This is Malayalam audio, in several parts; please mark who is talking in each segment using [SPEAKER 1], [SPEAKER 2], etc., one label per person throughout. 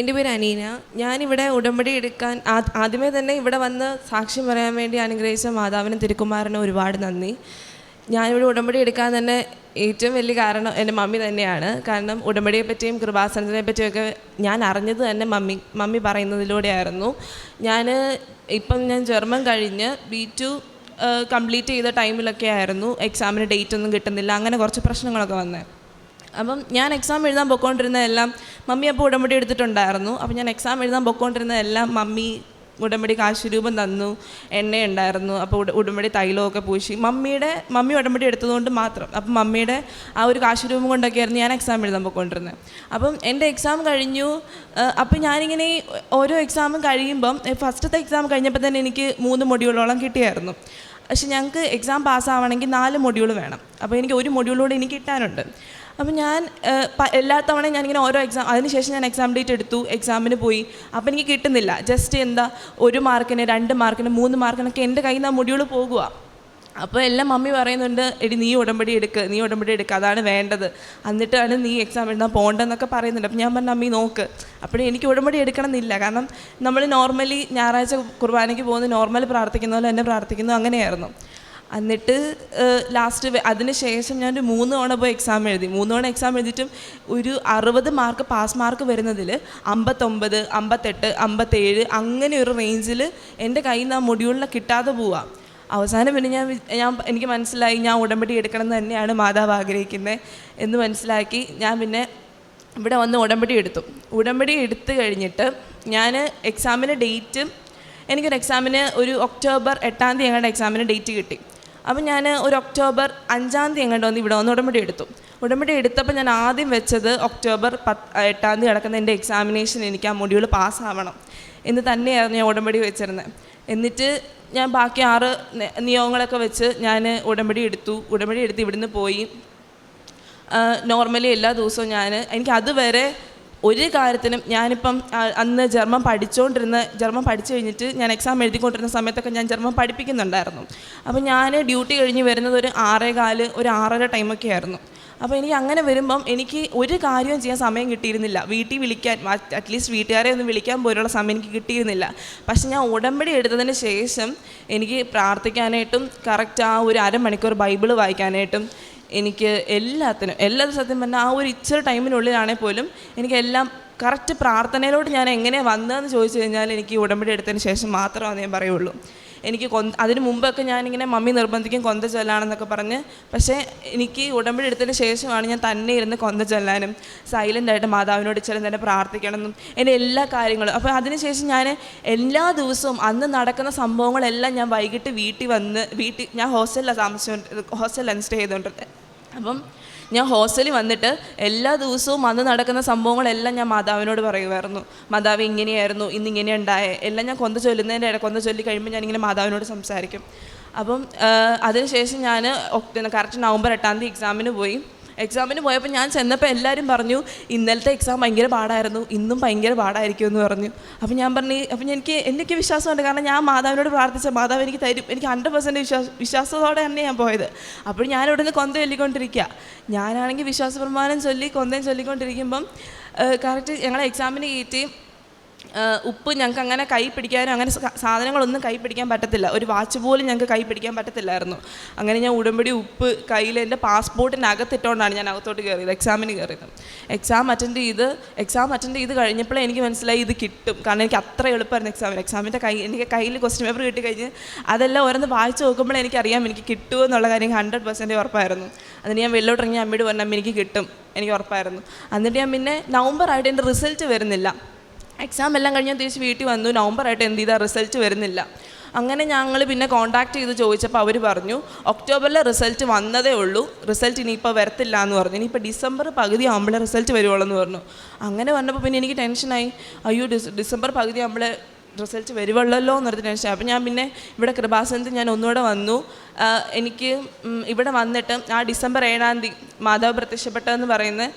[SPEAKER 1] എന്റെ പേര് അനീന. ഞാനിവിടെ ഉടമ്പടി എടുക്കാൻ ആദ്യമേ തന്നെ ഇവിടെ വന്ന് സാക്ഷ്യം പറയാൻ വേണ്ടി അനുഗ്രഹിച്ച മാതാവിനും തിരുക്കുമാരനും ഒരുപാട് നന്ദി. ഞാനിവിടെ ഉടമ്പടി എടുക്കാൻ തന്നെ ഏറ്റവും വലിയ കാരണം എന്റെ മമ്മി തന്നെയാണ്. കാരണം ഉടമ്പടിയെ പറ്റിയും കൃപാസനത്തിനെ പറ്റിയൊക്കെ ഞാൻ അറിഞ്ഞത് തന്നെ മമ്മി മമ്മി പറയുന്നതിലൂടെയായിരുന്നു. ഞാൻ ഇപ്പം ഞാൻ ജർമ്മൻ കഴിഞ്ഞ് ബി ടു കംപ്ലീറ്റ് ചെയ്ത ടൈമിലൊക്കെ ആയിരുന്നു എക്സാമിന് ഡേറ്റ് ഒന്നും കിട്ടുന്നില്ല. അങ്ങനെ കുറച്ച് പ്രശ്നങ്ങളൊക്കെ വന്നത് അപ്പം ഞാൻ എക്സാം എഴുതാൻ പൊക്കോണ്ടിരുന്ന എല്ലാം മമ്മി അപ്പോൾ ഉടമ്പടി എടുത്തിട്ടുണ്ടായിരുന്നു. അപ്പം ഞാൻ എക്സാം എഴുതാൻ പൊക്കോണ്ടിരുന്ന എല്ലാം മമ്മി ഉടമ്പടി കാശുരൂപം തന്നു എണ്ണയുണ്ടായിരുന്നു അപ്പോൾ ഉട- ഉടമ്പടി തൈലമൊക്കെ പൂശി. മമ്മിയുടെ മമ്മി ഉടമ്പടി എടുത്തതുകൊണ്ട് മാത്രം. അപ്പം മമ്മിയുടെ ആ ഒരു കാശുരൂപം കൊണ്ടൊക്കെയായിരുന്നു ഞാൻ എക്സാം എഴുതാൻ പോയിക്കൊണ്ടിരുന്നത് അപ്പം എന്റെ എക്സാം കഴിഞ്ഞു. അപ്പം ഞാനിങ്ങനെ ഓരോ എക്സാമും കഴിയുമ്പം ഫസ്റ്റത്തെ എക്സാം കഴിഞ്ഞപ്പോൾ തന്നെ എനിക്ക് മൂന്ന് മൊഡ്യൂളോളം കിട്ടിയായിരുന്നു. പക്ഷെ ഞങ്ങൾക്ക് എക്സാം പാസ്സാവണമെങ്കിൽ നാല് മൊഡ്യൂൾ വേണം. അപ്പോൾ എനിക്ക് ഒരു മൊഡ്യൂളൂടെ എനിക്ക് കിട്ടാനുണ്ട്. അപ്പോൾ ഞാൻ എല്ലാ തവണയും ഞാനിങ്ങനെ ഓരോ എക്സാം അതിനുശേഷം ഞാൻ എക്സാം ഡേറ്റ് എടുത്തു എക്സാമിന് പോയി. അപ്പം എനിക്ക് കിട്ടുന്നില്ല. ജസ്റ്റ് എന്താ ഒരു മാർക്കിന് രണ്ട് മാർക്കിന് മൂന്ന് മാർക്കിനൊക്കെ എന്റെ കയ്യിൽ നിന്ന് ആ പോകുക അപ്പോൾ എല്ലാം മമ്മി പറയുന്നുണ്ട് എടി നീ ഉടമ്പടി എടുക്ക് നീ ഉടമ്പടി എടുക്കുക അതാണ് വേണ്ടത്. എന്നിട്ടാണ് നീ എക്സാം എഴുതാൻ പോകേണ്ടതെന്നൊക്കെ പറയുന്നുണ്ട്. അപ്പം ഞാൻ പറഞ്ഞു അമ്മി നോക്ക്. അപ്പോഴേ എനിക്ക് ഉടമ്പടി എടുക്കണം എന്നില്ല കാരണം നമ്മൾ നോർമലി ഞായറാഴ്ച കുർബാനയ്ക്ക് പോകുന്ന നോർമൽ പ്രാർത്ഥിക്കുന്ന പോലെ എന്നെ പ്രാർത്ഥിക്കുന്നു അങ്ങനെയായിരുന്നു. എന്നിട്ട് ലാസ്റ്റ് അതിന് ശേഷം ഞാൻ ഒരു മൂന്ന് തവണ പോയി എക്സാം എഴുതി. മൂന്ന് തവണ എക്സാം എഴുതിയിട്ടും ഒരു അറുപത് മാർക്ക് പാസ് മാർക്ക് വരുന്നതിൽ അമ്പത്തൊമ്പത് അമ്പത്തെട്ട് അമ്പത്തേഴ് അങ്ങനെ ഒരു റേഞ്ചിൽ എന്റെ കയ്യിൽ നിന്ന് ആ മൊഡ്യൂളിനെ കിട്ടാതെ പോവാം. അവസാനം പിന്നെ ഞാൻ ഞാൻ എനിക്ക് മനസ്സിലായി ഞാൻ ഉടമ്പടി എടുക്കണം എന്ന് തന്നെയാണ് മാതാവ് ആഗ്രഹിക്കുന്നത് എന്ന് മനസ്സിലാക്കി ഞാൻ പിന്നെ ഇവിടെ വന്ന് ഉടമ്പടി എടുത്തു. ഉടമ്പടി എടുത്തു കഴിഞ്ഞിട്ട് ഞാൻ എക്സാമിന്റെ ഡേറ്റ് എനിക്കൊരു എക്സാമിന് ഒരു ഒക്ടോബർ എട്ടാം തീയതി ഞങ്ങളുടെ എക്സാമിന് ഡേറ്റ് കിട്ടി. അപ്പം ഞാൻ ഒരു ഒക്ടോബർ അഞ്ചാം തീയതി എങ്ങോട്ട് വന്ന് ഇവിടെ വന്ന് ഉടമ്പടി എടുത്തു. ഉടമ്പടി എടുത്തപ്പോൾ ഞാൻ ആദ്യം വെച്ചത് ഒക്ടോബർ പത്ത് എട്ടാം തീയതി നടക്കുന്ന എന്റെ എക്സാമിനേഷൻ എനിക്ക് ആ മൊഡ്യൂൾ പാസ്സാവണം എന്ന് തന്നെയായിരുന്നു ഞാൻ ഉടമ്പടി വെച്ചിരുന്നത് എന്നിട്ട് ഞാൻ ബാക്കി ആറ് നിയമങ്ങളൊക്കെ വെച്ച് ഞാൻ ഉടമ്പടി എടുത്തു. ഉടമ്പടി എടുത്ത് ഇവിടുന്ന് പോയി. നോർമലി എല്ലാ ദിവസവും ഞാൻ എനിക്ക് അതുവരെ ഒരു കാര്യത്തിനും ഞാനിപ്പം അന്ന് ജർമ്മൻ പഠിച്ചുകൊണ്ടിരുന്ന ജർമ്മൻ പഠിച്ചു കഴിഞ്ഞിട്ട് ഞാൻ എക്സാം എഴുതിക്കൊണ്ടിരുന്ന സമയത്തൊക്കെ ഞാൻ ജർമ്മൻ പഠിപ്പിക്കുന്നുണ്ടായിരുന്നു. അപ്പോൾ ഞാൻ ഡ്യൂട്ടി കഴിഞ്ഞ് വരുന്നത് ഒരു ആറേ കാൽ ഒരു ആറര ടൈമൊക്കെ ആയിരുന്നു. അപ്പോൾ എനിക്ക് അങ്ങനെ വരുമ്പം എനിക്ക് ഒരു കാര്യവും ചെയ്യാൻ സമയം കിട്ടിയിരുന്നില്ല. വീട്ടിൽ വിളിക്കാൻ അറ്റ്ലീസ്റ്റ് വീട്ടുകാരെ ഒന്ന് വിളിക്കാൻ പോലുള്ള സമയം എനിക്ക് കിട്ടിയിരുന്നില്ല. പക്ഷെ ഞാൻ ഉടമ്പടി എടുത്തതിന് ശേഷം എനിക്ക് പ്രാർത്ഥിക്കാനായിട്ടും കറക്റ്റ് ആ ഒരു അരമണിക്കൂർ ബൈബിൾ വായിക്കാനായിട്ടും എനിക്ക് എല്ലാത്തിനും എല്ലാ സത്യം പറഞ്ഞാൽ ആ ഒരു ഇച്ചിരി ടൈമിനുള്ളിലാണെങ്കിൽ പോലും എനിക്ക് എല്ലാം കറക്റ്റ് പ്രാർത്ഥനയിലോട്ട് ഞാൻ എങ്ങനെ വന്നതെന്ന് ചോദിച്ചു കഴിഞ്ഞാൽ എനിക്ക് ഉടമ്പടി എടുത്തതിന് ശേഷം മാത്രമാണ് ഞാൻ പറയുള്ളൂ. എനിക്ക് കൊ അതിന് മുമ്പൊക്കെ ഞാനിങ്ങനെ മമ്മി നിർബന്ധിക്കും കൊന്ത ചൊല്ലാണെന്നൊക്കെ പറഞ്ഞ് പക്ഷേ എനിക്ക് ഉടമ്പടി എടുത്തതിന് ശേഷമാണ് ഞാൻ തന്നെ ഇരുന്ന് കൊന്ത ചൊല്ലാനും സൈലന്റായിട്ട് മാതാവിനോട് ചില തന്നെ പ്രാർത്ഥിക്കണമെന്നും എന്റെ എല്ലാ കാര്യങ്ങളും. അപ്പോൾ അതിനുശേഷം ഞാൻ എല്ലാ ദിവസവും അന്ന് നടക്കുന്ന സംഭവങ്ങളെല്ലാം ഞാൻ വൈകിട്ട് വീട്ടിൽ വന്ന് വീട്ടിൽ ഞാൻ ഹോസ്റ്റലിലാണ് താമസിച്ചുകൊണ്ട് ഹോസ്റ്റലിലാണ് സ്റ്റേ ചെയ്തുകൊണ്ടിരുന്നത്. അപ്പം ഞാൻ ഹോസ്റ്റലിൽ വന്നിട്ട് എല്ലാ ദിവസവും അന്ന് നടക്കുന്ന സംഭവങ്ങളെല്ലാം ഞാൻ മാതാവിനോട് പറയുമായിരുന്നു. മാതാവ് ഇങ്ങനെയായിരുന്നു ഇന്ന് ഇങ്ങനെ ഉണ്ടായേ. എല്ലാം ഞാൻ കൊന്ത ചൊല്ലുന്നതിന്റെ ഇട കൊന്ത ചൊല്ലി കഴിയുമ്പോൾ ഞാനിങ്ങനെ മാതാവിനോട് സംസാരിക്കും. അപ്പം അതിനുശേഷം ഞാൻ കറക്റ്റ് നവംബർ എട്ടാം തീയതി എക്സാമിന് പോയി. എക്സാമിന് പോയപ്പോൾ ഞാൻ ചെന്നപ്പോൾ എല്ലാവരും പറഞ്ഞു ഇന്നലത്തെ എക്സാം ഭയങ്കര പാടായിരുന്നു ഇന്നും ഭയങ്കര പാടായിരിക്കും എന്ന് പറഞ്ഞു. അപ്പോൾ ഞാൻ പറഞ്ഞു അപ്പം എനിക്ക് എനിക്ക് വിശ്വാസമുണ്ട്. കാരണം ഞാൻ മാതാവിനോട് പ്രാർത്ഥിച്ച മാതാവ് എനിക്ക് തരും എനിക്ക് ഹൺഡ്രഡ് പെർസെന്റ് വിശ്വാസ വിശ്വാസത്തോടെ തന്നെ ഞാൻ പോയത്. അപ്പോൾ ഞാൻ ഇവിടെ നിന്ന് കൊന്ത ചൊല്ലിക്കൊണ്ടിരിക്കുക ഞാനാണെങ്കിൽ വിശ്വാസ പ്രമാണം ചൊല്ലി കൊന്തയും ചൊല്ലിക്കൊണ്ടിരിക്കുമ്പം കറക്റ്റ് ഞങ്ങളെ എക്സാമിന് കയറ്റി ഉപ്പ് ഞങ്ങൾക്ക് അങ്ങനെ കൈ പിടിക്കാനോ അങ്ങനെ സാധനങ്ങളൊന്നും കൈ പിടിക്കാൻ പറ്റത്തില്ല. ഒരു വാച്ച് പോലും ഞങ്ങൾക്ക് കൈ പിടിക്കാൻ പറ്റത്തില്ലായിരുന്നു. അങ്ങനെ ഞാൻ ഉടമ്പടി ഉപ്പ് കയ്യിൽ എന്റെ പാസ്പോർട്ടിനകത്തിട്ടുകൊണ്ടാണ് ഞാൻ അകത്തോട്ട് കയറിയത് എക്സാമിന് കയറിയത് എക്സാം അറ്റൻഡ് ചെയ്ത് എക്സാം അറ്റൻഡ് ചെയ്ത് കഴിഞ്ഞപ്പോഴേ എനിക്ക് മനസ്സിലായി ഇത് കിട്ടും. കാരണം എനിക്ക് അത്ര എളുപ്പമായിരുന്നു എക്സാമിന്. എക്സാമിന്റെ കൈ എനിക്ക് കയ്യിൽ ക്വസ്റ്റ്യൻ പേപ്പർ കിട്ടി കഴിഞ്ഞ് അതെല്ലാം ഓരോന്ന് വായിച്ച് നോക്കുമ്പോൾ എനിക്കറിയാം എനിക്ക് കിട്ടുമോ എന്നുള്ള കാര്യം ഹൺഡ്രഡ് പെർസെന്റ് ഉറപ്പായിരുന്നു. അതിന് ഞാൻ വെള്ളോട്ടിറങ്ങി അമ്മയോട് പറഞ്ഞു അമ്മ എനിക്ക് കിട്ടും. എനിക്ക് ഉറപ്പായിരുന്നു. എന്നിട്ട് ഞാൻ പിന്നെ നവംബർ ആയിട്ട് എന്റെ റിസൾട്ട് വരുന്നില്ല. എക്സാം എല്ലാം കഴിഞ്ഞ് ഞാൻ തിരിച്ച് വീട്ടിൽ വന്നു. നവംബർ ആയിട്ട് എന്ത് ചെയ്താൽ റിസൾട്ട് വരുന്നില്ല. അങ്ങനെ ഞങ്ങൾ പിന്നെ കോൺടാക്ട് ചെയ്ത് ചോദിച്ചപ്പോൾ അവർ പറഞ്ഞു ഒക്ടോബറിൽ റിസൾട്ട് വന്നതേ ഉള്ളൂ. റിസൾട്ട് ഇനിയിപ്പോൾ വരത്തില്ല എന്ന് പറഞ്ഞു. ഇനിയിപ്പോൾ ഡിസംബർ പകുതി ആകുമ്പോഴേ റിസൾട്ട് വരുവുള്ളൂ എന്ന് പറഞ്ഞു. അങ്ങനെ വന്നപ്പോൾ പിന്നെ എനിക്ക് ടെൻഷനായി അയ്യോ ഡിസ് ഡിസംബർ പകുതി ആകുമ്പോഴേ റിസൾട്ട് വരുവുള്ളല്ലോ എന്നൊരു ടെൻഷൻ അപ്പോൾ ഞാൻ പിന്നെ ഇവിടെ കൃപാസനത്തിൽ ഞാൻ ഒന്നുകൂടെ വന്നു. എനിക്ക് ഇവിടെ വന്നിട്ട് ആ ഡിസംബർ ഏഴാം തീയതി മാതാവ് പ്രത്യക്ഷപ്പെട്ടതെന്ന് പറയുന്നത്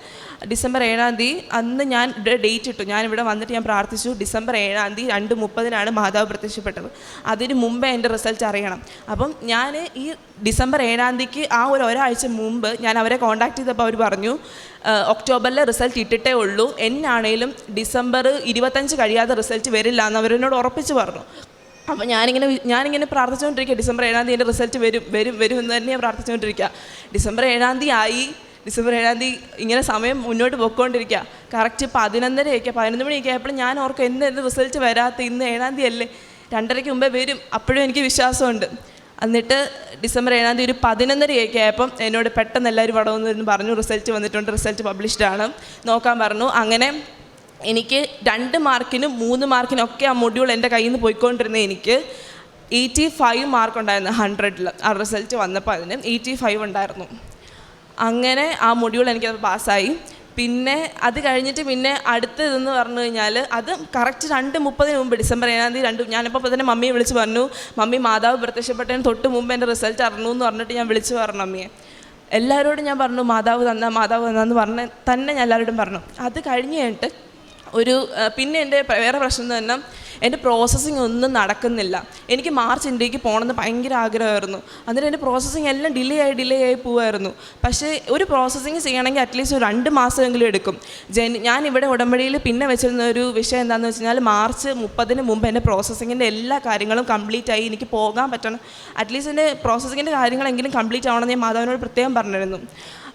[SPEAKER 1] ഡിസംബർ ഏഴാം തീയതി അന്ന് ഞാൻ ഡേറ്റ് ഇട്ടു. ഞാൻ ഇവിടെ വന്നിട്ട് ഞാൻ പ്രാർത്ഥിച്ചു ഡിസംബർ ഏഴാം തീയതി രണ്ട് മുപ്പതിനാണ് മാതാവ് പ്രത്യക്ഷപ്പെട്ടത്. അതിന് മുമ്പേ എന്റെ റിസൾട്ട് അറിയണം. അപ്പം ഞാൻ ഈ ഡിസംബർ ഏഴാം തീയതിക്ക് ആ ഒരു ഒരാഴ്ച മുമ്പ് ഞാൻ അവരെ കോൺടാക്ട് ചെയ്തപ്പോൾ അവർ പറഞ്ഞു ഒക്ടോബറിലെ റിസൾട്ട് ഇട്ടിട്ടേ ഉള്ളൂ. എന്നാണേലും ഡിസംബർ ഇരുപത്തഞ്ച് കഴിയാതെ റിസൾട്ട് വരില്ല എന്ന് അവരെന്നോട് ഉറപ്പിച്ച് പറഞ്ഞു. അപ്പോൾ ഞാനിങ്ങനെ ഞാനിങ്ങനെ പ്രാർത്ഥിച്ചുകൊണ്ടിരിക്കുക. ഡിസംബർ ഏഴാം തീയതി എന്റെ റിസൾട്ട് വരും വരും വരും എന്ന് ഞാൻ പ്രാർത്ഥിച്ചുകൊണ്ടിരിക്കുക. ഡിസംബർ ഏഴാം തീയതി ആയി. ഡിസംബർ ഏഴാം തീയതി ഇങ്ങനെ സമയം മുന്നോട്ട് പോയിക്കൊണ്ടിരിക്കുക കറക്റ്റ് പതിനൊന്നരയൊക്കെ പതിനൊന്ന് മണിയൊക്കെ അപ്പോൾ ഞാൻ ഓർക്ക് എന്ത് എന്ത് റിസൾട്ട് വരാത്ത ഇന്ന് ഏഴാം തീയതി അല്ലേ? രണ്ടരയ്ക്ക് മുമ്പേ വരും. അപ്പോഴും എനിക്ക് വിശ്വാസമുണ്ട്. എന്നിട്ട് ഡിസംബർ ഏഴാം തീയതി ഒരു പതിനൊന്നരയൊക്കെ ആയപ്പം എന്നോട് പെട്ടെന്ന് എല്ലാവരും ഇവിടെ പറഞ്ഞു റിസൾട്ട് വന്നിട്ടുണ്ട് റിസൾട്ട് പബ്ലിഷ്ഡ് ആണ്. നോക്കാൻ പറഞ്ഞു. അങ്ങനെ എനിക്ക് രണ്ട് മാർക്കിനും മൂന്ന് മാർക്കിനും ഒക്കെ ആ മൊഡ്യൂൾ എന്റെ കയ്യിൽ നിന്ന് പോയിക്കൊണ്ടിരുന്ന എനിക്ക് എയ്റ്റി ഫൈവ് മാർക്ക് ഉണ്ടായിരുന്നു ഹൺഡ്രഡിൽ ആ റിസൾട്ട് വന്നപ്പോൾ അതിന് എയ്റ്റി ഫൈവ് ഉണ്ടായിരുന്നു. അങ്ങനെ ആ മൊഡ്യൂൾ എനിക്കത് പാസ്സായി. പിന്നെ അത് കഴിഞ്ഞിട്ട് പിന്നെ അടുത്ത ഇതെന്ന് പറഞ്ഞു കഴിഞ്ഞാൽ അത് കറക്റ്റ് രണ്ട് മുപ്പതിന് മുമ്പ് ഡിസംബർ ഏഴാം തീയതി രണ്ട് ഞാനിപ്പോൾ തന്നെ മമ്മിയെ വിളിച്ച് പറഞ്ഞു മമ്മി മാതാവ് പ്രത്യക്ഷപ്പെട്ടതിന് തൊട്ട് മുമ്പ് എന്റെ റിസൾട്ട് അറിഞ്ഞു എന്ന് പറഞ്ഞിട്ട് ഞാൻ വിളിച്ച് പറഞ്ഞു അമ്മയെ എല്ലാവരോടും ഞാൻ പറഞ്ഞു മാതാവ് തന്ന മാതാവ് തന്നെന്ന് പറഞ്ഞ് തന്നെ ഞാൻ എല്ലാവരോടും പറഞ്ഞു. അത് കഴിഞ്ഞ് കഴിഞ്ഞിട്ട് ഒരു പിന്നെ എന്റെ വേറെ പ്രശ്നം തന്നെ എന്റെ പ്രോസസ്സിങ് ഒന്നും നടക്കുന്നില്ല. എനിക്ക് മാർച്ച് ഇന്ത്യയ്ക്ക് പോകണമെന്ന് ഭയങ്കര ആഗ്രഹമായിരുന്നു. അന്നേരം എന്റെ പ്രോസസ്സിങ് എല്ലാം ഡിലേ ആയി ഡിലേ ആയി പോവായിരുന്നു. പക്ഷേ ഒരു പ്രോസസ്സിങ് ചെയ്യണമെങ്കിൽ അറ്റ്ലീസ്റ്റ് ഒരു രണ്ട് മാസമെങ്കിലും എടുക്കും. ജൻ ഞാൻ ഇവിടെ ഉടമ്പടിയിൽ പിന്നെ വെച്ചിരുന്ന ഒരു വിഷയം എന്താണെന്ന് വെച്ച് കഴിഞ്ഞാൽ മാർച്ച് മുപ്പതിന് മുമ്പ് എന്റെ പ്രോസസ്സിങ്ങിന്റെ എല്ലാ കാര്യങ്ങളും കംപ്ലീറ്റ് ആയി എനിക്ക് പോകാൻ പറ്റണം. അറ്റ്ലീസ്റ്റ് എന്റെ പ്രോസസ്സിങ്ങിന്റെ കാര്യങ്ങളെങ്കിലും കംപ്ലീറ്റ് ആവണമെന്ന് ഞാൻ മാധവനോട് പ്രത്യേകം പറഞ്ഞിരുന്നു.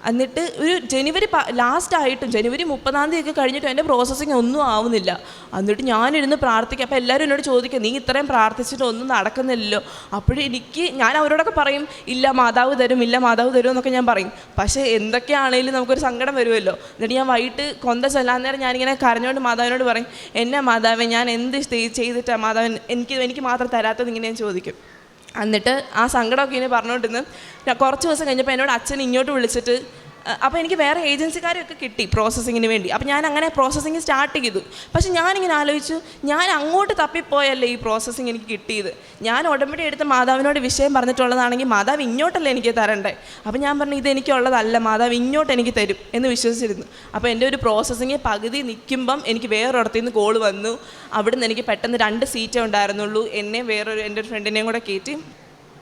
[SPEAKER 1] എന്നിട്ട് ഒരു ജനുവരി ലാസ്റ്റ് ആയിട്ടും ജനുവരി മുപ്പതാം തീയതി ഒക്കെ കഴിഞ്ഞിട്ടും എന്റെ പ്രോസസ്സിങ് ഒന്നും ആവുന്നില്ല. എന്നിട്ട് ഞാനിരുന്ന് പ്രാർത്ഥിക്കുക അപ്പോൾ എല്ലാവരും എന്നോട് ചോദിക്കുക നീ ഇത്രയും പ്രാർത്ഥിച്ചിട്ട് ഒന്നും നടക്കുന്നില്ലല്ലോ. അപ്പോഴും എനിക്ക് ഞാൻ അവരോടൊക്കെ പറയും ഇല്ല മാതാവ് തരും ഇല്ല മാതാവ് തരും എന്നൊക്കെ ഞാൻ പറയും. പക്ഷേ എന്തൊക്കെയാണെങ്കിലും നമുക്കൊരു സങ്കടം വരുമല്ലോ. എന്നിട്ട് ഞാൻ വൈകിട്ട് കൊന്ത ചെല്ലാൻ നേരം ഞാനിങ്ങനെ കരഞ്ഞുകൊണ്ട് മാതാവിനോട് പറയും എന്നെ മാതാവേ ഞാൻ എന്ത് ചെയ്തിട്ടാണ് മാതാവൻ എനിക്ക് എനിക്ക് മാത്രം തരാത്തത്? ഇങ്ങനെ ഞാൻ ചോദിക്കും. എന്നിട്ട് ആ സങ്കടമൊക്കെ ഇങ്ങനെ പറഞ്ഞുകൊണ്ടിരുന്ന്. കുറച്ച് ദിവസം കഴിഞ്ഞപ്പോൾ എന്നോട് അച്ഛൻ ഇങ്ങോട്ട് വിളിച്ചിട്ട് അപ്പോൾ എനിക്ക് വേറെ ഏജൻസിക്കാരെയൊക്കെ കിട്ടി പ്രോസസ്സിങ്ങിന് വേണ്ടി. അപ്പോൾ ഞാൻ അങ്ങനെ പ്രോസസ്സിങ് സ്റ്റാർട്ട് ചെയ്തു. പക്ഷേ ഞാനിങ്ങനെ ആലോചിച്ചു ഞാൻ അങ്ങോട്ട് തപ്പിപ്പോയല്ലേ ഈ പ്രോസസ്സിങ് എനിക്ക് കിട്ടിയത്? ഞാൻ ഉടമ്പടി എടുത്ത് മാതാവിനോട് വിഷയം പറഞ്ഞിട്ടുള്ളതാണെങ്കിൽ മാതാവ് ഇങ്ങോട്ടല്ലേ എനിക്ക് തരണ്ടേ? അപ്പോൾ ഞാൻ പറഞ്ഞു ഇത് എനിക്കുള്ളതല്ല മാതാവ് ഇങ്ങോട്ട് എനിക്ക് തരും എന്ന് വിശ്വസിച്ചിരുന്നു. അപ്പോൾ എന്റെ ഒരു പ്രോസസ്സിങ് പകുതി നിൽക്കുമ്പം എനിക്ക് വേറൊരിടത്തു നിന്ന് കോൾ വന്നു. അവിടുന്ന് എനിക്ക് പെട്ടെന്ന് രണ്ട് സീറ്റേ ഉണ്ടായിരുന്നുള്ളൂ. എന്നെ വേറൊരു എന്റെ ഒരു ഫ്രണ്ടിനെയും കൂടെ കയറ്റി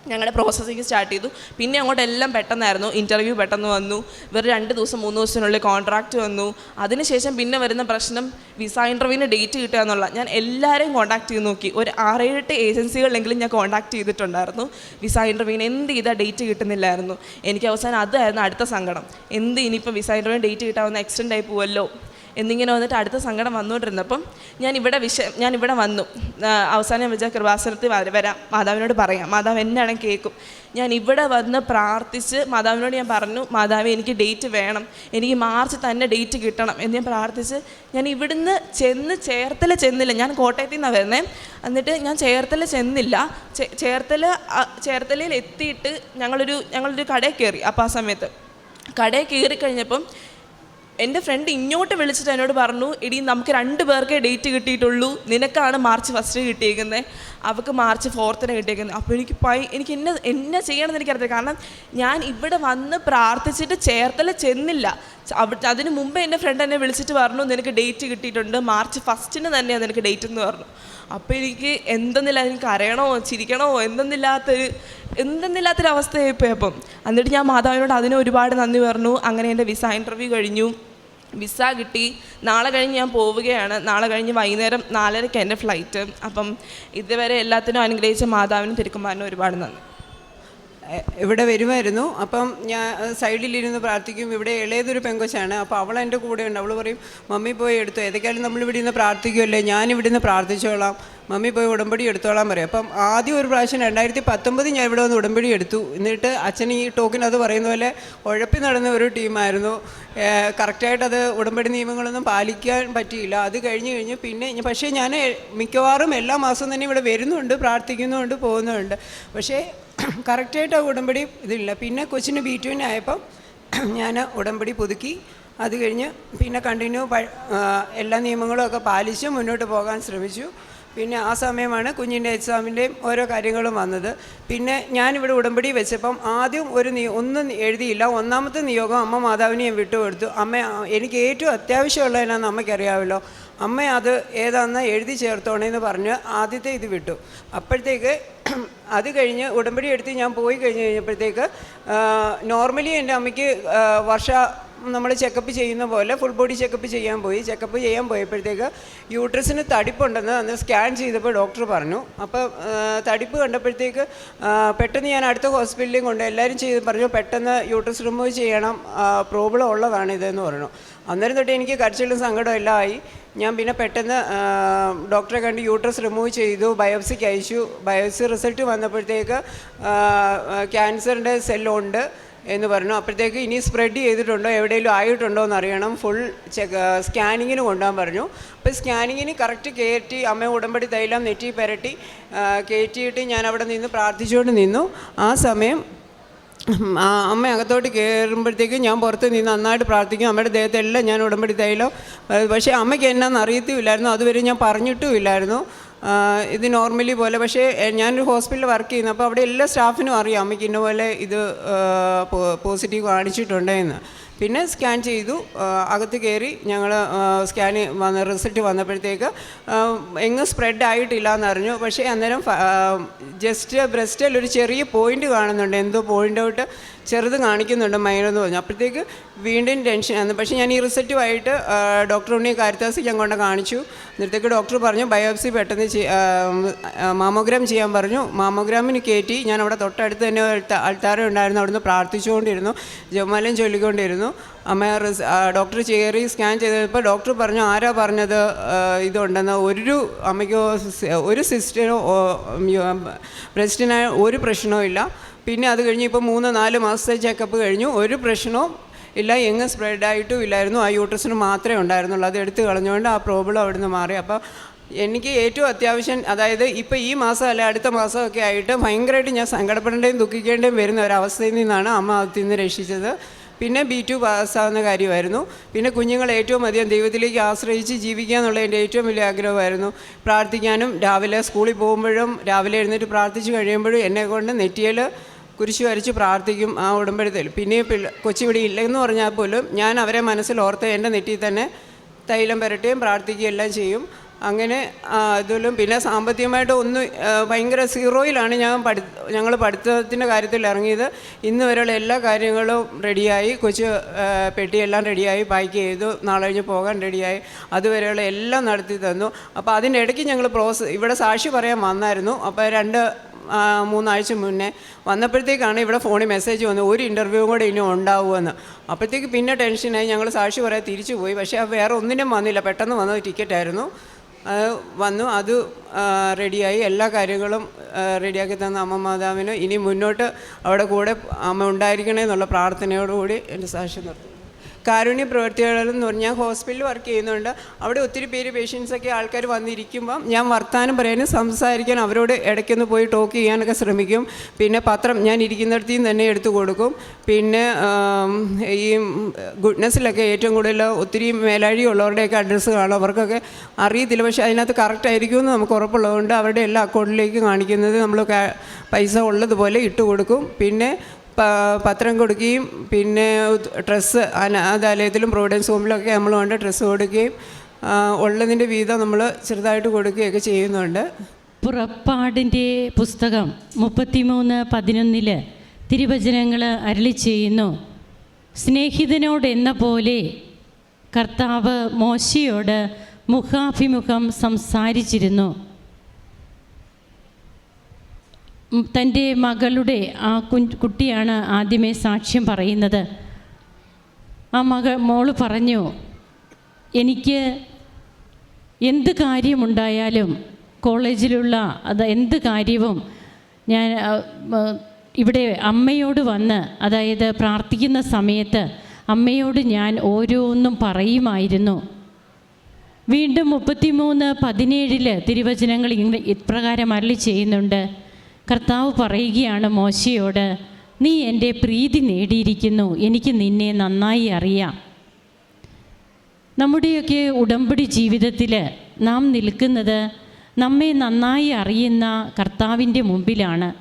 [SPEAKER 1] ഞങ്ങളുടെ പ്രോസസ്സിങ് സ്റ്റാർട്ട് ചെയ്തു. പിന്നെ അങ്ങോട്ട് എല്ലാം പെട്ടെന്നായിരുന്നു. ഇന്റർവ്യൂ പെട്ടെന്ന് വന്നു. വെറും രണ്ട് ദിവസം മൂന്ന് ദിവസത്തിനുള്ളിൽ കോൺട്രാക്റ്റ് വന്നു. അതിനുശേഷം പിന്നെ വരുന്ന പ്രശ്നം വിസ ഇന്റർവ്യൂവിന് ഡേറ്റ് കിട്ടുക എന്നുള്ള. ഞാൻ എല്ലാവരെയും കോൺടാക്ട് ചെയ്ത് നോക്കി. ഒരു ആറേഴെട്ട് ഏജൻസികളിലെങ്കിലും ഞാൻ കോൺടാക്ട് ചെയ്തിട്ടുണ്ടായിരുന്നു. വിസ ഇന്റർവ്യൂവിന് എന്ത് ചെയ്താൽ ഡേറ്റ് കിട്ടുന്നില്ലായിരുന്നു. എനിക്ക് അവസാനം അതായിരുന്നു അടുത്ത സങ്കടം. എന്ത് ഇനിയിപ്പോൾ വിസ ഇന്റർവ്യൂവിന് ഡേറ്റ് കിട്ടാവുന്ന എക്സ്റ്റെൻഡ് ആയി പോവല്ലോ? എന്നിങ്ങനെ വന്നിട്ട് അടുത്ത സങ്കടം വന്നുകൊണ്ടിരുന്നപ്പം ഞാൻ ഇവിടെ വിഷ ഞാൻ ഇവിടെ വന്നു. അവസാനം വിചാരിച്ച കൃപാസനത്തിൽ വര- മാതാവിനോട് പറയാം. മാതാവ് എന്നാണ് കേൾക്കും? ഞാൻ ഇവിടെ വന്ന് പ്രാർത്ഥിച്ച് മാതാവിനോട് ഞാൻ പറഞ്ഞു മാതാവ് എനിക്ക് ഡേറ്റ് വേണം. എനിക്ക് മാർച്ച് തന്നെ ഡേറ്റ് കിട്ടണം. എന്ന് ഞാൻ പ്രാർത്ഥിച്ച് ഞാൻ ഇവിടുന്ന് ചെന്ന് ചേർത്തല ചെന്നില്ല. ഞാൻ കോട്ടയത്തിൽ നിന്നാണ് വരുന്നത് എന്നിട്ട് ഞാൻ ചേർത്തല ചെന്നില്ല. ചേർത്തല ചേർത്തലയിൽ എത്തിയിട്ട് ഞങ്ങളൊരു ഞങ്ങളൊരു കടയിൽ കയറി. അപ്പോൾ ആ സമയത്ത് കടയിൽ കയറി കഴിഞ്ഞപ്പം എന്റെ ഫ്രണ്ട് ഇങ്ങോട്ട് വിളിച്ചിട്ട് എന്നോട് പറഞ്ഞു എടി നമുക്ക് രണ്ട് പേർക്കേ ഡേറ്റ് കിട്ടിയിട്ടുള്ളൂ. നിനക്കാണ് മാർച്ച് ഫസ്റ്റ് കിട്ടിയേക്കുന്നത് അവൾക്ക് മാർച്ച് ഫോർത്തിന് കിട്ടിയേക്കുന്നത് അപ്പോൾ എനിക്ക് പൈ എനിക്ക് എന്നെ എന്നെ ചെയ്യണമെന്ന് എനിക്കറിയില്ല കാരണം ഞാൻ ഇവിടെ വന്ന് പ്രാർത്ഥിച്ചിട്ട് ചേർത്തല ചെന്നില്ല. അതിന് മുമ്പ് എന്റെ ഫ്രണ്ട് എന്നെ വിളിച്ചിട്ട് പറഞ്ഞു നിനക്ക് ഡേറ്റ് കിട്ടിയിട്ടുണ്ട്. മാർച്ച് ഫസ്റ്റിന് തന്നെയാണ് നിനക്ക് ഡേറ്റ് എന്ന് പറഞ്ഞു. അപ്പോൾ എനിക്ക് എന്തെന്നില്ല എനിക്ക് അറിയണോ ചിരിക്കണോ എന്തെന്നില്ലാത്തൊരു എന്തെന്നില്ലാത്തൊരവസ്ഥയായി പോയി അപ്പം. എന്നിട്ട് ഞാൻ മാതാവിനോട് അതിന് ഒരുപാട് നന്ദി പറഞ്ഞു. അങ്ങനെ എന്റെ വിസ ഇന്റർവ്യൂ കഴിഞ്ഞു. വിസ കിട്ടി. നാളെ കഴിഞ്ഞ് ഞാൻ പോവുകയാണ്. നാളെ കഴിഞ്ഞ് വൈകുന്നേരം നാലരയ്ക്ക് എന്റെ ഫ്ലൈറ്റ് അപ്പം ഇതുവരെ എല്ലാത്തിനും അനുഗ്രഹിച്ച മാതാവിനും തിരുക്കുമാരനും ഒരുപാട് നന്ദി.
[SPEAKER 2] ഇവിടെ വരുമായിരുന്നു. അപ്പം ഞാൻ സൈഡിലിരുന്ന് പ്രാർത്ഥിക്കും. ഇവിടെ ഇളയതൊരു പെങ്കൊച്ചാണ്. അപ്പോൾ അവൾ എന്റെ കൂടെ ഉണ്ട്. അവൾ പറയും മമ്മി പോയി എടുത്തു. ഏതൊക്കെയാലും നമ്മൾ ഇവിടെ നിന്ന് പ്രാർത്ഥിക്കുമല്ലേ ഞാൻ ഇവിടെ നിന്ന് പ്രാർത്ഥിച്ചോളാം. മമ്മി പോയി ഉടമ്പടി എടുത്തോളാം പറയും. അപ്പം ആദ്യം ഒരു പ്രാവശ്യം രണ്ടായിരത്തി പത്തൊമ്പത് ഞാൻ ഇവിടെ വന്ന് ഉടമ്പടി എടുത്തു. എന്നിട്ട് അച്ഛൻ ഈ ടോക്കിനകത്ത് പറയുന്ന പോലെ ഉഴപ്പി നടന്ന ഒരു ടീമായിരുന്നു. കറക്റ്റായിട്ട് അത് ഉടമ്പടി നിയമങ്ങളൊന്നും പാലിക്കാൻ പറ്റിയില്ല. അത് കഴിഞ്ഞ് കഴിഞ്ഞ് പിന്നെ പക്ഷേ ഞാൻ മിക്കവാറും എല്ലാ മാസവും തന്നെ ഇവിടെ വരുന്നുണ്ട് പ്രാർത്ഥിക്കുന്നുണ്ട് പോകുന്നുണ്ട്. പക്ഷേ കറക്റ്റായിട്ട് ആ ഉടമ്പടി ഇതില്ല. പിന്നെ കൊച്ചിന് ബി ടുവിന് ആയപ്പം ഞാൻ ഉടമ്പടി പുതുക്കി. അത് കഴിഞ്ഞ് പിന്നെ കണ്ടിന്യൂ എല്ലാ നിയമങ്ങളും ഒക്കെ പാലിച്ച് മുന്നോട്ട് പോകാൻ ശ്രമിച്ചു. പിന്നെ ആ സമയമാണ് കുഞ്ഞിന്റെ എക്സാമിന്റെയും ഓരോ കാര്യങ്ങളും വന്നത്. പിന്നെ ഞാനിവിടെ ഉടമ്പടി വെച്ചപ്പം ആദ്യം ഒരു നിയോ ഒന്നും എഴുതിയില്ല. ഒന്നാമത്തെ നിയോഗം അമ്മ മാതാവിനെ ഞാൻ വിട്ടുകൊടുത്തു. അമ്മ എനിക്ക് ഏറ്റവും അത്യാവശ്യമുള്ളതിനാന്ന് അമ്മയ്ക്കറിയാമല്ലോ. അമ്മ അത് ഏതാണെന്ന് എഴുതി ചേർത്തോണേന്ന് പറഞ്ഞ് ആദ്യത്തെ ഇത് വിട്ടു. അപ്പോഴത്തേക്ക് അത് കഴിഞ്ഞ് ഉടമ്പടി എടുത്ത് ഞാൻ പോയി കഴിഞ്ഞ് കഴിഞ്ഞപ്പോഴത്തേക്ക് നോർമലി എന്റെ അമ്മയ്ക്ക് വർഷ നമ്മൾ ചെക്കപ്പ് ചെയ്യുന്ന പോലെ ഫുൾ ബോഡി ചെക്കപ്പ് ചെയ്യാൻ പോയി. ചെക്കപ്പ് ചെയ്യാൻ പോയപ്പോഴത്തേക്ക് യൂട്രസിന് തടിപ്പുണ്ടെന്ന് അന്ന് സ്കാൻ ചെയ്തപ്പോൾ ഡോക്ടർ പറഞ്ഞു. അപ്പോൾ തടിപ്പ് കണ്ടപ്പോഴത്തേക്ക് പെട്ടെന്ന് ഞാൻ അടുത്ത ഹോസ്പിറ്റലിൽ കൊണ്ട് എല്ലാവരും ചെയ്ത് പറഞ്ഞു പെട്ടെന്ന് യൂട്രസ് റിമൂവ് ചെയ്യണം. പ്രോബ്ലം ഉള്ളതാണ് ഇതെന്ന് പറഞ്ഞു. അന്നേരം തൊട്ട് എനിക്ക് കരച്ചിലും സങ്കടം എല്ലാം ആയി. ഞാൻ പിന്നെ പെട്ടെന്ന് ഡോക്ടറെ കണ്ട് യൂട്രസ് റിമൂവ് ചെയ്തു. ബയോപ്സിക്ക് അയച്ചു. ബയോപ്സി റിസൾട്ട് വന്നപ്പോഴത്തേക്ക് ക്യാൻസറിന്റെ സെല്ലുണ്ട് എന്ന് പറഞ്ഞു അപ്പോഴത്തേക്ക് ഇനി സ്പ്രെഡ് ചെയ്തിട്ടുണ്ടോ എവിടെയെങ്കിലും ആയിട്ടുണ്ടോ എന്ന് അറിയണം ഫുൾ ചെക്ക് സ്കാനിങ്ങിന് കൊണ്ടുപോകാൻ പറഞ്ഞു. അപ്പോൾ സ്കാനിങ്ങിന് കറക്റ്റ് കയറ്റി അമ്മ ഉടമ്പടി തൈലം നെറ്റി പെരട്ടി കയറ്റിയിട്ട് ഞാൻ അവിടെ നിന്ന് പ്രാർത്ഥിച്ചുകൊണ്ട് നിന്നു. ആ സമയം അമ്മ അകത്തോട്ട് കയറുമ്പോഴത്തേക്കും ഞാൻ പുറത്ത് നിന്ന് നന്നായിട്ട് പ്രാർത്ഥിക്കും. അമ്മയുടെ ദേഹത്തെല്ലാം ഞാൻ ഉടമ്പടി തൈലം പക്ഷേ അമ്മയ്ക്ക് എന്നാന്ന് അറിയത്തുമില്ലായിരുന്നു. അതുവരെ ഞാൻ പറഞ്ഞിട്ടും ഇല്ലായിരുന്നു ആ, ഇത് നോർമലി പോലെ. പക്ഷേ ഞാനൊരു ഹോസ്പിറ്റലിൽ വർക്ക് ചെയ്യുന്നു. അപ്പോൾ അവിടെ എല്ലാ സ്റ്റാഫിനും അറിയാം. അമ്മയ്ക്ക് ഇന്ന പോലെ ഇത് പോസിറ്റീവ് കാണിച്ചിട്ടുണ്ട് എന്ന് പിന്നെ സ്കാൻ ചെയ്തു. അകത്ത് കയറി ഞങ്ങൾ സ്കാൻ വന്ന റിസൾട്ട് വന്നപ്പോഴത്തേക്ക് എങ്ങും സ്പ്രെഡ് ആയിട്ടില്ല എന്നറിഞ്ഞു പക്ഷേ അന്നേരം ജസ്റ്റ് ബ്രസ്റ്റിൽ ഒരു ചെറിയ പോയിന്റ് കാണുന്നുണ്ട്. എന്തോ പോയിന്റ് ഔട്ട് ചെറുത് കാണിക്കുന്നുണ്ട് മൈനർ മൈനെന്ന് പറഞ്ഞു. അപ്പോഴത്തേക്ക് വീണ്ടും ടെൻഷനാണ് പക്ഷേ ഞാൻ ഈ റിസൾട്ടുമായിട്ട് ഡോക്ടർ ഉണ്ണി കാരിത്താസ് ഞാൻ കൊണ്ട് കാണിച്ചു. എന്നിട്ടേക്ക് ഡോക്ടർ പറഞ്ഞു ബയോപ്സി പെട്ടെന്ന് മാമോഗ്രാം ചെയ്യാൻ പറഞ്ഞു. മാമോഗ്രാമിന് കയറ്റി ഞാൻ അവിടെ തൊട്ടടുത്ത് തന്നെ അൾത്താരം ഉണ്ടായിരുന്നു. അവിടുന്ന് പ്രാർത്ഥിച്ചുകൊണ്ടിരുന്നു. ജമാലയും ചൊല്ലിക്കൊണ്ടിരുന്നു. അമ്മ ഡോക്ടർ കയറി സ്കാൻ ചെയ്തപ്പോൾ ഡോക്ടർ പറഞ്ഞു ആരാ പറഞ്ഞത് ഇതുണ്ടെന്ന്? ഒരു അമ്മയ്ക്കോ ഒരു സിസ്റ്ററിനോ ബ്രസ്റ്റിന് ഒരു പ്രശ്നവും ഇല്ല. പിന്നെ അത് കഴിഞ്ഞ് ഇപ്പോൾ മൂന്ന് നാല് മാസത്തെ ചെക്കപ്പ് കഴിഞ്ഞു. ഒരു പ്രശ്നവും ഇല്ല. എങ്ങും സ്പ്രെഡ് ആയിട്ടും ഇല്ലായിരുന്നു. ആ യൂട്രസിന് മാത്രമേ ഉണ്ടായിരുന്നുള്ളൂ. അത് എടുത്തു കളഞ്ഞുകൊണ്ട് ആ പ്രോബ്ലം അവിടുന്ന് മാറി. അപ്പോൾ എനിക്ക് ഏറ്റവും അത്യാവശ്യം അതായത് ഇപ്പോൾ ഈ മാസം അല്ല അടുത്ത മാസമൊക്കെ ആയിട്ട് ഭയങ്കരമായിട്ട് ഞാൻ സങ്കടപ്പെടേണ്ടതും ദുഃഖിക്കേണ്ടതും വരുന്ന ഒരവസ്ഥയിൽ നിന്നാണ് അമ്മ അതിൽ നിന്ന് രക്ഷിച്ചത്. പിന്നെ ബി ടു പാസ്സാവുന്ന കാര്യമായിരുന്നു. പിന്നെ കുഞ്ഞുങ്ങൾ ഏറ്റവും അധികം ദൈവത്തിലേക്ക് ആശ്രയിച്ച് ജീവിക്കുക എന്നുള്ള എന്റെ ഏറ്റവും വലിയ ആഗ്രഹമായിരുന്നു. പ്രാർത്ഥിക്കാനും രാവിലെ സ്കൂളിൽ പോകുമ്പോഴും രാവിലെ എഴുന്നേറ്റ് പ്രാർത്ഥിച്ച് കഴിയുമ്പോഴും എന്നെ കൊണ്ട് നെറ്റിയിൽ കുരിശ് വരച്ച് പ്രാർത്ഥിക്കും ആ ഉടമ്പടിത്തിൽ പിന്നെ പിള്ള കൊച്ചിവിടെ ഇല്ലെന്ന് പറഞ്ഞാൽ പോലും ഞാൻ അവരെ മനസ്സിൽ ഓർത്ത് എന്റെ നെറ്റിയിൽ തന്നെ തൈലം പുരട്ടുകയും പ്രാർത്ഥിക്കുകയും എല്ലാം ചെയ്യും. അങ്ങനെ അതിലും പിന്നെ സാമ്പത്തികമായിട്ട് ഒന്ന് ഭയങ്കര സീറോയിലാണ് ഞാൻ പഠി ഞങ്ങൾ പഠിത്തത്തിന്റെ കാര്യത്തിൽ ഇറങ്ങിയത്. ഇന്ന് വരെയുള്ള എല്ലാ കാര്യങ്ങളും റെഡിയായി. കൊച്ചു പെട്ടിയെല്ലാം റെഡിയായി. പാക്ക് ചെയ്തു. നാളെ കഴിഞ്ഞ് പോകാൻ റെഡിയായി. അതുവരെയുള്ള എല്ലാം നടത്തി തന്നു. അപ്പോൾ അതിന്റെ ഇടയ്ക്ക് ഞങ്ങൾ പ്രോസസ് ഇവിടെ സാക്ഷി പറയാൻ വന്നായിരുന്നു. അപ്പോൾ രണ്ട് മൂന്നാഴ്ച മുന്നേ വന്നപ്പോഴത്തേക്കാണ് ഇവിടെ ഫോണിൽ മെസ്സേജ് വന്നത് ഒരു ഇന്റർവ്യൂ കൂടെ ഇനി ഉണ്ടാവുമെന്ന്. അപ്പോഴത്തേക്ക് പിന്നെ ടെൻഷനായി ഞങ്ങൾ സാക്ഷി പറയാൻ തിരിച്ചു പോയി. പക്ഷേ വേറെ ഒന്നിനും വന്നില്ല. പെട്ടെന്ന് വന്നത് ടിക്കറ്റായിരുന്നു അത് വന്നു. അത് റെഡിയായി എല്ലാ കാര്യങ്ങളും റെഡിയാക്കി തന്ന അമ്മ മാതാവിന്. ഇനി മുന്നോട്ട് അവിടെ കൂടെ അമ്മ ഉണ്ടായിരിക്കണേ എന്നുള്ള പ്രാർത്ഥനയോടുകൂടി എന്റെ സാക്ഷി നിർത്തുന്നു. കാരുണ്യ പ്രവർത്തികളെന്ന് പറഞ്ഞാൽ ഹോസ്പിറ്റലിൽ വർക്ക് ചെയ്യുന്നുണ്ട്. അവിടെ ഒത്തിരി പേര് പേഷ്യൻസൊക്കെ ആൾക്കാർ വന്നിരിക്കുമ്പം ഞാൻ വർത്തമാനം പറയാനും സംസാരിക്കാൻ അവരോട് ഇടയ്ക്കൊന്ന് പോയി ടോക്ക് ചെയ്യാനൊക്കെ ശ്രമിക്കും. പിന്നെ പത്രം ഞാൻ ഇരിക്കുന്നിടത്തു നിന്ന് തന്നെ എടുത്തു കൊടുക്കും. പിന്നെ ഈ ഗുഡ്നെസ്സിലൊക്കെ ഏറ്റവും കൂടുതൽ ഒത്തിരി മേലാഴി ഉള്ളവരുടെയൊക്കെ അഡ്രസ്സ് കാണും. അവർക്കൊക്കെ അറിയത്തില്ല. പക്ഷേ അതിനകത്ത് കറക്റ്റ് ആയിരിക്കുമെന്ന് നമുക്ക് ഉറപ്പുള്ളതുകൊണ്ട് അവരുടെ എല്ലാ അക്കൗണ്ടിലേക്ക് കാണിക്കുന്നത് നമ്മൾ പൈസ ഉള്ളതുപോലെ ഇട്ട് കൊടുക്കും. പിന്നെ പത്രം കൊടുക്കുകയും പിന്നെ ഡ്രസ്സ് അനാഥാലയത്തിലും പ്രൊവിഡൻസ് ഹോമിലൊക്കെ നമ്മൾ കൊണ്ട് ഡ്രസ്സ് കൊടുക്കുകയും ഉള്ളതിന്റെ വീതം നമ്മൾ ചെറുതായിട്ട് കൊടുക്കുകയൊക്കെ ചെയ്യുന്നുണ്ട്.
[SPEAKER 3] പുറപ്പാടിന്റെ പുസ്തകം മുപ്പത്തിമൂന്ന് പതിനൊന്നിൽ തിരുവചനങ്ങൾ അരളി ചെയ്യുന്നു. സ്നേഹിതനോട് എന്ന പോലെ കർത്താവ് മോശയോട് മുഖാഭിമുഖം സംസാരിച്ചിരുന്നു. തന്റെ മകളുടെ ആ കുട്ടിയാണ് ആദ്യമേ സാക്ഷ്യം പറയുന്നത്. ആ മകൾ മോൾ പറഞ്ഞു എനിക്ക് എന്ത് കാര്യമുണ്ടായാലും കോളേജിലുള്ള അത് എന്ത് കാര്യവും ഞാൻ ഇവിടെ അമ്മയോട് വന്ന് അതായത് പ്രാർത്ഥിക്കുന്ന സമയത്ത് അമ്മയോട് ഞാൻ ഓരോന്നും പറയുമായിരുന്നു. വീണ്ടും മുപ്പത്തിമൂന്ന് പതിനേഴിൽ തിരുവചനങ്ങൾ ഇങ്ങനെ ഇപ്രകാരം അരളി ചെയ്യുന്നുണ്ട്. കർത്താവ് പറയുകയാണ് മോശയോട് നീ എന്റെ പ്രീതി നേടിയിരിക്കുന്നു. എനിക്ക് നിന്നെ നന്നായി അറിയാം. നമ്മുടെയൊക്കെ ഉടമ്പടി ജീവിതത്തിൽ നാം നിൽക്കുന്നത് നമ്മെ നന്നായി അറിയുന്ന കർത്താവിന്റെ മുമ്പിലാണ്.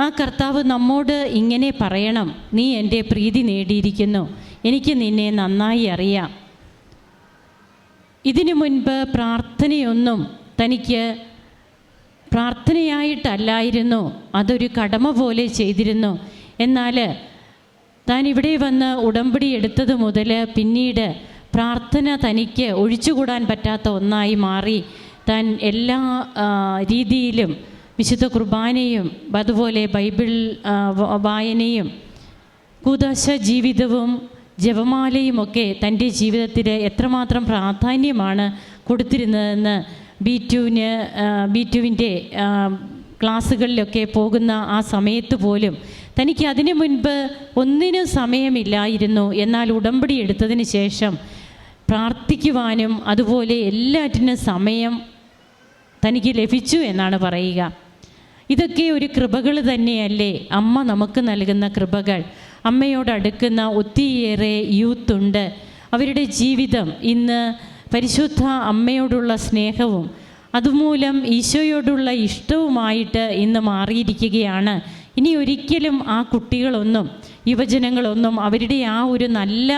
[SPEAKER 3] ആ കർത്താവ് നമ്മോട് ഇങ്ങനെ പറയണം നീ എന്റെ പ്രീതി നേടിയിരിക്കുന്നു. എനിക്ക് നിന്നെ നന്നായി അറിയാം. ഇതിനു മുൻപ് പ്രാർത്ഥനയൊന്നും തനിക്ക് പ്രാർത്ഥനയായിട്ടല്ലായിരുന്നു. അതൊരു കടമ പോലെ ചെയ്തിരുന്നു. എന്നാൽ താൻ ഇവിടെ വന്ന് ഉടമ്പടി എടുത്തത് മുതൽ പിന്നീട് പ്രാർത്ഥന തനിക്ക് ഒഴിച്ചുകൂടാൻ പറ്റാത്ത ഒന്നായി മാറി. താൻ എല്ലാ രീതിയിലും വിശുദ്ധ കുർബാനയും അതുപോലെ ബൈബിൾ വായനയും കൂതാശ ജീവിതവും ജപമാലയുമൊക്കെ തന്റെ ജീവിതത്തിൽ എത്രമാത്രം പ്രാധാന്യമാണ് കൊടുത്തിരുന്നതെന്ന് ബി ടുവിന് ബി ടുവിന്റെ ക്ലാസ്സുകളിലൊക്കെ പോകുന്ന ആ സമയത്ത് പോലും തനിക്ക് അതിനു മുൻപ് ഒന്നിനും സമയമില്ലായിരുന്നു. എന്നാൽ ഉടമ്പടി എടുത്തതിന് ശേഷം പ്രാർത്ഥിക്കുവാനും അതുപോലെ എല്ലാറ്റിനും സമയം തനിക്ക് ലഭിച്ചു എന്നാണ് പറയുക. ഇതൊക്കെ ഒരു കൃപകൾ തന്നെയല്ലേ? അമ്മ നമുക്ക് നൽകുന്ന കൃപകൾ. അമ്മയോട് അടുക്കുന്ന ഒത്തിരിയേറെ യൂത്തുണ്ട്. അവരുടെ ജീവിതം ഇന്ന് പരിശുദ്ധ അമ്മയോടുള്ള സ്നേഹവും അതുമൂലം ഈശോയോടുള്ള ഇഷ്ടവുമായിട്ട് ഇന്ന് മാറിയിരിക്കുകയാണ്. ഇനി ഒരിക്കലും ആ കുട്ടികളൊന്നും യുവജനങ്ങളൊന്നും അവരുടെ ആ ഒരു നല്ല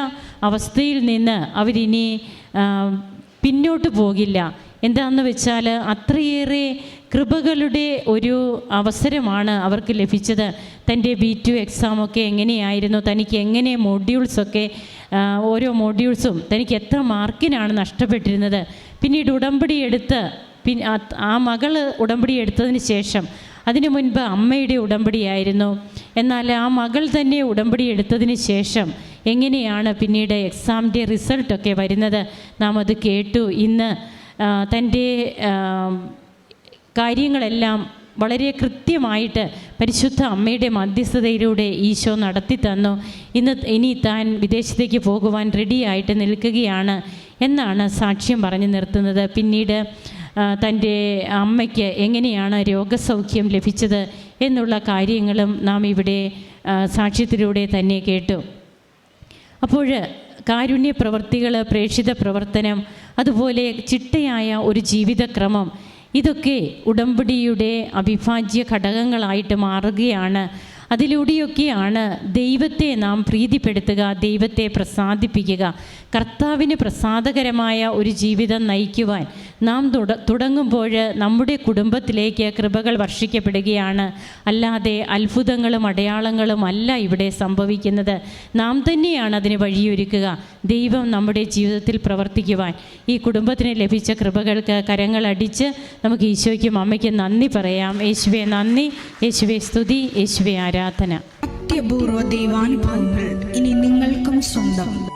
[SPEAKER 3] അവസ്ഥയിൽ നിന്ന് അവരിനി പിന്നോട്ട് പോകില്ല. എന്താണെന്ന് വെച്ചാൽ അത്രയേറെ കൃപകളുടെ ഒരു അവസരമാണ് അവർക്ക് ലഭിച്ചത്. തന്റെ ബി ടു എക്സാമൊക്കെ എങ്ങനെയായിരുന്നു? തനിക്ക് എങ്ങനെ മോഡ്യൂൾസൊക്കെ ഓരോ മോഡ്യൂൾസും തനിക്ക് എത്ര മാർക്കിനാണ് നഷ്ടപ്പെട്ടിരുന്നത്? പിന്നീട് ഉടമ്പടി എടുത്ത് പിൻ ആ- മകൾ ഉടമ്പടി എടുത്തതിന് ശേഷം അതിനു മുൻപ് അമ്മയുടെ ഉടമ്പടിയായിരുന്നു. എന്നാൽ ആ മകൾ തന്നെ ഉടമ്പടി എടുത്തതിന് ശേഷം എങ്ങനെയാണ് പിന്നീട് എക്സാമിന്റെ റിസൾട്ടൊക്കെ വരുന്നത്? നാം അത് കേട്ടു. ഇന്ന് തന്റെ കാര്യങ്ങളെല്ലാം വളരെ കൃത്യമായിട്ട് പരിശുദ്ധ അമ്മയുടെ മധ്യസ്ഥതയിലൂടെ ഈശോ നടത്തി തന്നു. ഇന്ന് ഇനി താൻ വിദേശത്തേക്ക് പോകുവാൻ റെഡിയായിട്ട് നിൽക്കുകയാണ് എന്നാണ് സാക്ഷ്യം പറഞ്ഞു നിർത്തുന്നത്. പിന്നീട് തന്റെ അമ്മയ്ക്ക് എങ്ങനെയാണ് രോഗസൗഖ്യം ലഭിച്ചത് എന്നുള്ള കാര്യങ്ങളും നാം ഇവിടെ സാക്ഷ്യത്തിലൂടെ തന്നെ കേട്ടു. അപ്പോൾ കാരുണ്യ പ്രവർത്തികൾ പ്രേക്ഷിത പ്രവർത്തനം അതുപോലെ ചിട്ടയായ ഒരു ജീവിതക്രമം ഇതൊക്കെ ഉടമ്പടിയുടെ അവിഭാജ്യ ഘടകങ്ങളായിട്ട് മാറുകയാണ്. അതിലൂടെയൊക്കെയാണ് ദൈവത്തെ നാം പ്രീതിപ്പെടുത്തുക ദൈവത്തെ പ്രസാദിപ്പിക്കുക കർത്താവിന് പ്രസാദകരമായ ഒരു ജീവിതം നയിക്കുവാൻ നാം തുട തുടങ്ങുമ്പോൾ നമ്മുടെ കുടുംബത്തിലേക്ക് കൃപകൾ വർഷിക്കപ്പെടുകയാണ്. അല്ലാതെ അത്ഭുതങ്ങളും അടയാളങ്ങളും അല്ല ഇവിടെ സംഭവിക്കുന്നത്. നാം തന്നെയാണ് അതിന് വഴിയൊരുക്കുക. ദൈവം നമ്മുടെ ജീവിതത്തിൽ പ്രവർത്തിക്കുവാൻ. ഈ കുടുംബത്തിന് ലഭിച്ച കൃപകൾക്ക് കരങ്ങളടിച്ച് നമുക്ക് ഈശോയ്ക്കും അമ്മയ്ക്കും നന്ദി പറയാം. യേശുവെ നന്ദി. യേശുവെ സ്തുതി. യേശുവെ ആരാധന.
[SPEAKER 4] അത്യപൂർവ ദൈവാനുഭവങ്ങൾ ഇനി നിങ്ങൾക്കും സ്വന്തം.